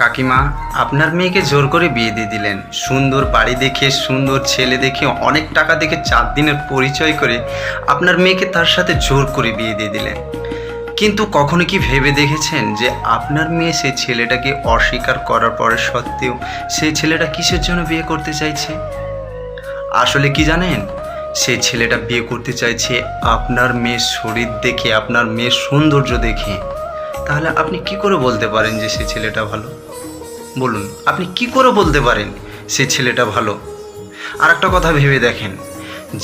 কাকিমা, আপনার মেয়েকে জোর করে বিয়ে দিয়ে দিলেন। সুন্দর বাড়ি দেখে, সুন্দর ছেলে দেখে, অনেক টাকা দেখে চার দিনের পরিচয় করে আপনার মেয়েকে তার সাথে জোর করে বিয়ে দিয়ে দিলেন। কিন্তু কখনো কি ভেবে দেখেছেন যে আপনার মেয়ে সেই ছেলেটাকে অস্বীকার করার পরে সত্ত্বেও সেই ছেলেটা কিসের জন্য বিয়ে করতে চাইছে? আসলে কি জানেন? সেই ছেলেটা বিয়ে করতে চাইছে আপনার মেয়ের শরীর দেখে, আপনার মেয়ের সৌন্দর্য দেখে। তাহলে আপনি কি করে বলতে পারেন যে সে ছেলেটা ভালো? বলুন, আপনি কি করে বলতে পারেন সে ছেলেটা ভালো? আর একটা কথা ভেবে দেখেন,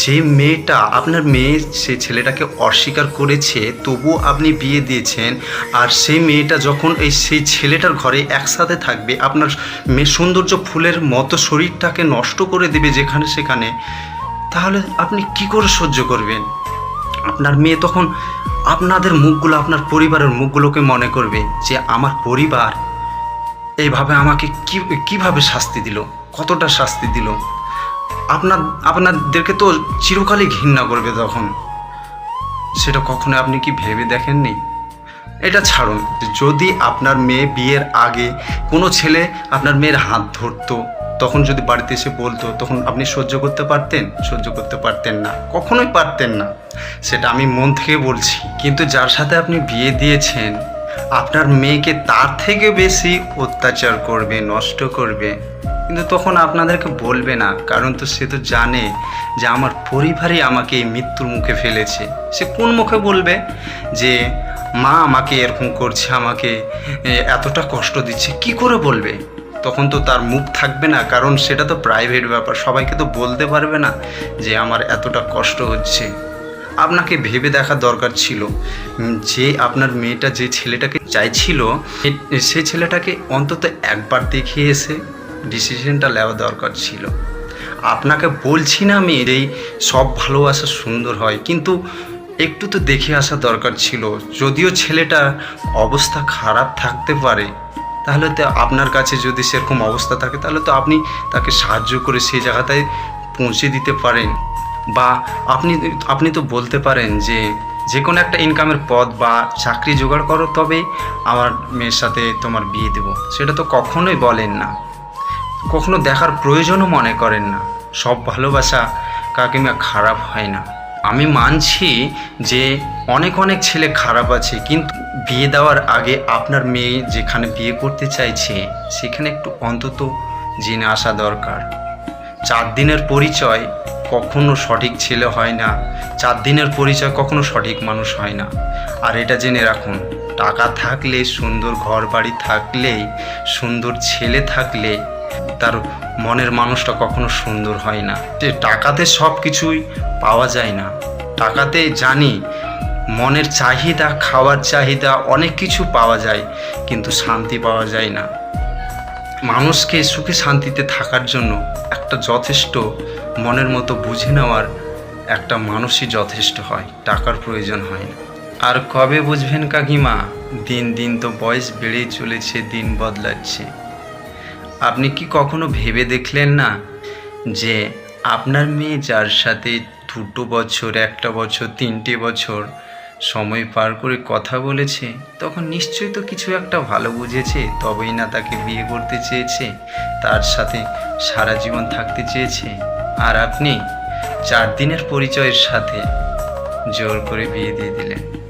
যে মেয়েটা, আপনার মেয়ে সে ছেলেটাকে অস্বীকার করেছে তবু আপনি বিয়ে দিয়েছেন, আর সেই মেয়েটা যখন এই সেই ছেলেটার ঘরে একসাথে থাকবে, আপনার মেয়ে সৌন্দর্য ফুলের মতো শরীরটাকে নষ্ট করে দেবে যেখানে সেখানে, তাহলে আপনি কি করে সহ্য করবেন? আপনার মেয়ে তখন আপনাদের মুখগুলো আপনার পরিবারের মুখগুলোকে মনে করবে যে আমার পরিবার এইভাবে আমাকে কি, কীভাবে শাস্তি দিল? কতটা শাস্তি দিল? আপনার, আপনাদেরকে তো চিরকালই ঘৃণা করবে তখন। সেটা কখনো আপনি কি ভেবে দেখেননি? এটা ছাড়ুন, যদি আপনার মেয়ে বিয়ের আগে কোনো ছেলে আপনার মেয়ের হাত ধরতো তখন যদি বাড়িতে এসে বলতো, তখন আপনি সহ্য করতে পারতেন? সহ্য করতে পারতেন না। কখনোই পারতেন না। সেটা আমি মন থেকে বলছি। কিন্তু যার সাথে আপনি বিয়ে দিয়েছেন, আপনার মেয়েকে তার থেকে বেশি অত্যাচার করবে, নষ্ট করবে। কিন্তু তখন আপনাদেরকে বলবে না। কারণ তো সে তো জানে যে আমার পরিবারই আমাকে এই মৃত্যুর মুখে ফেলেছে। সে কোন মুখে বলবে? যে, মা আমাকে এরকম করছে, আমাকে এতটা কষ্ট দিচ্ছে। কি করে বলবে? তখন তো তার মুখ থাকবে না, কারণ সেটা তো প্রাইভেট ব্যাপার। সবাইকে তো বলতে পারবে না যে আমার এতটা কষ্ট হচ্ছে। আপনাকে ভেবে দেখা দরকার ছিল। যে আপনার মেয়েটা যে ছেলেটাকে চাইছিল, সে ছেলেটাকে অন্তত একবার দেখে এসে ডিসিশনটা নেওয়া দরকার ছিল। আপনাকে বলছি না আমি এই সব ভালোবাসা সুন্দর হয়, কিন্তু একটু তো দেখে আসা দরকার ছিল। যদিও ছেলেটা অবস্থা খারাপ থাকতে পারে তাহলে তো আপনার কাছে যদি সেরকম অবস্থা থাকে, তাহলে তো আপনি তাকে সাহায্য করে সেই জায়গাটায় পৌঁছে দিতে পারেন। বা আপনি আপনি তো বলতে পারেন যে যে কোনো একটা ইনকামের পথ বা চাকরি জোগাড় করো তবে আমার মেয়ের সাথে তোমার বিয়ে দেবো। সেটা তো কখনোই বলেন না। কখনো দেখার প্রয়োজনও মনে করেন না। সব ভালোবাসা কাকিমা খারাপ হয় না। আমি মানছি যে অনেক অনেক ছেলে খারাপ আছে, কিন্তু বিয়ে দেওয়ার আগে আপনার মেয়ে যেখানে বিয়ে করতে চাইছে, সেখানে একটু অন্তত জেনে আসা দরকার। চার দিনের পরিচয় কখনো সঠিক ছেলে হয় না, চার দিনের পরিচয় কখনো সঠিক মানুষ হয় না। আর এটা জেনে রাখুন, টাকা থাকলে, সুন্দর ঘর বাড়ি থাকলেই, সুন্দর ছেলে থাকলে তার মনের মানুষটা কখনো সুন্দর হয় না। যে টাকাতে সব কিছুই পাওয়া যায় না। টাকাতে জানি মনের চাহিদা, খাওয়ার চাহিদা, অনেক কিছু পাওয়া যায়, কিন্তু শান্তি পাওয়া যায় না। মানুষকে সুখে শান্তিতে থাকার জন্য একটা যথেষ্ট মনের মতো বুঝে নেওয়ার একটা মানুষই যথেষ্ট হয়, টাকার প্রয়োজন হয় না। আর কবে বুঝবেন কাকিমা? দিন দিন তো বয়স বেড়েই চলেছে, দিন বদলাচ্ছে। আপনি কি কখনো ভেবে দেখলেন না যে আপনার মেয়ে যার সাথে দুটো বছর, একটা বছর, তিনটে বছর সময় পার করে কথা বলেছে, তখন নিশ্চয়ই তো কিছু একটা ভালো বুঝেছে, তবেই না তাকে বিয়ে করতে চেয়েছে, তার সাথে সারা জীবন থাকতে চেয়েছে। আর আপনি চার দিনের পরিচয়ের সাথে জোর করে বিয়ে দিয়ে দিলেন।